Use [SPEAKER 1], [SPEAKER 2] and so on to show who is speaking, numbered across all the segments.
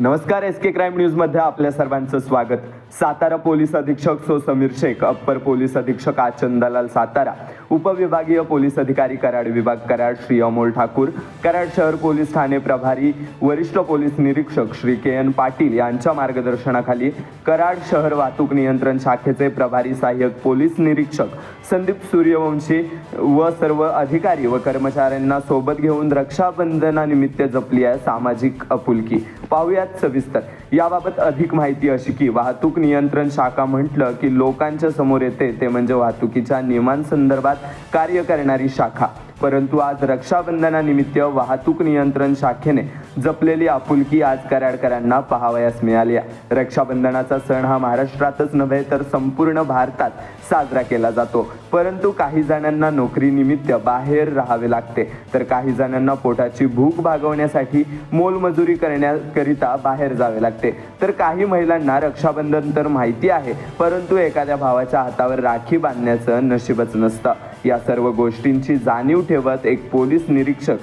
[SPEAKER 1] नमस्कार एस के क्राईम न्यूजमध्ये आपल्या सर्वांचं स्वागत. सातारा पोलीस अधीक्षक सो समीर शेख अप्पर पोलीस अधीक्षक आचंदलाल सातारा उपविभागीय पोलीस अधिकारी कराड विभाग कराड श्री अमोल ठाकूर कराड शहर पोलीस ठाणे प्रभारी वरिष्ठ पोलीस निरीक्षक श्री के एन पाटील यांच्या मार्गदर्शनाखाली कराड शहर वाहतूक नियंत्रण शाखेचे प्रभारी सहाय्यक पोलीस निरीक्षक संदीप सूर्यवंशी व सर्व अधिकारी व कर्मचाऱ्यांना सोबत घेऊन रक्षाबंधनानिमित्त जपली आहे सामाजिक आपुलकी. पाहुयात सविस्तर. याबाबत अधिक माहिती अशी की वाहतूक नियंत्रण शाखा म्हटलं की लोकांच्या समोर येते ते म्हणजे वाहतुकीच्या नियमांसंदर्भात कार्य करणारी शाखा. परंतु आज रक्षाबंधनानिमित्त वाहतूक नियंत्रण शाखेने जपलेली आपुलकी आज कराडकरांना पाहावयास मिळाली आहे. रक्षाबंधनाचा सण हा महाराष्ट्रातच नव्हे तर संपूर्ण भारतात साजरा केला जातो. परंतु काही जणांना नोकरीनिमित्त बाहेर राहावे लागते. तर काही जणांना पोटाची भूक भागवण्यासाठी मोलमजुरी करण्याकरिता बाहेर जावे लागते. तर काही महिलांना रक्षाबंधन तर माहिती आहे परंतु एखाद्या भावाच्या हातावर राखी बांधण्याचं नशीबच नसतं. या सर्व गोष्टींची जाणीव ठेवत एक पोलीस निरीक्षक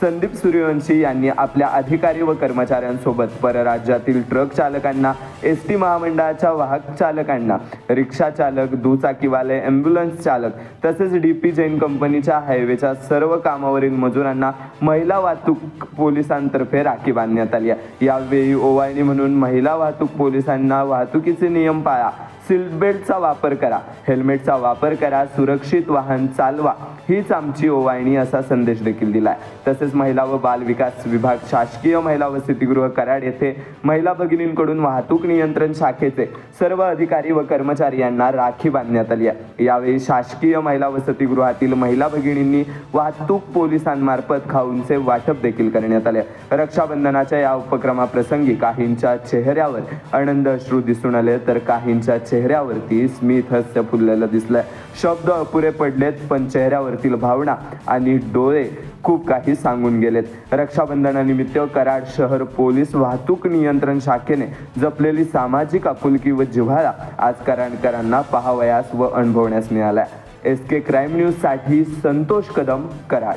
[SPEAKER 1] संदीप सूर्यवंशी यांनी आपल्या अधिकारी व कर्मचाऱ्यांसोबत परराज्यातील ट्रक चालकांना एस टी महामंडळाच्या वाहक चालकांना रिक्षा चालक दुचाकीवाले ॲम्ब्युलन्स चालक तसेच डी पी जैन कंपनीच्या हायवेच्या सर्व कामावरील मजुरांना महिला वाहतूक पोलिसांतर्फे राखी बांधण्यात आली आहे. यावेळी ओवाळणी म्हणून महिला वाहतूक पोलिसांना वाहतुकीचे नियम पाळा सीट बेल्टचा वापर करा हेल्मेटचा वापर करा सुरक्षित वाहन चालवा. हीच आमची ओवाळणी असा संदेश देखील दिला आहे तसेच महिला व बाल विकास विभाग शासकीय महिला वसतिगृह कराड येथे महिला भगिनींकडून वाहतूक नियंत्रण शाखेचे सर्व अधिकारी व कर्मचारी यांना राखी बांधण्यात आली आहे. यावेळी शासकीय महिला वसतिगृहातील महिला भगिनींनी वाहतूक पोलिसांमार्फत खाऊंचे वाटप देखील करण्यात आले. रक्षाबंधनाच्या या उपक्रमाप्रसंगी काहींच्या चेहऱ्यावर आनंद अश्रू दिसून आले तर काहींच्या चेहऱ्यावरती स्मित हास्य फुललेलं दिसलंय. शब्द अपुरे पडलेत पण चेहऱ्यावर चेहऱ्यावरतील भावना आणि डोळे खूप काही सांगून गेलेत. रक्षाबंधनानिमित्त कराड शहर पोलीस वाहतूक नियंत्रण शाखेने जपलेली सामाजिक आपुलकी व जिव्हाळा आज कराडकरांना पाहावयास व अनुभवण्यास मिळाला एस के क्राईम न्यूजसाठी संतोष कदम कराड.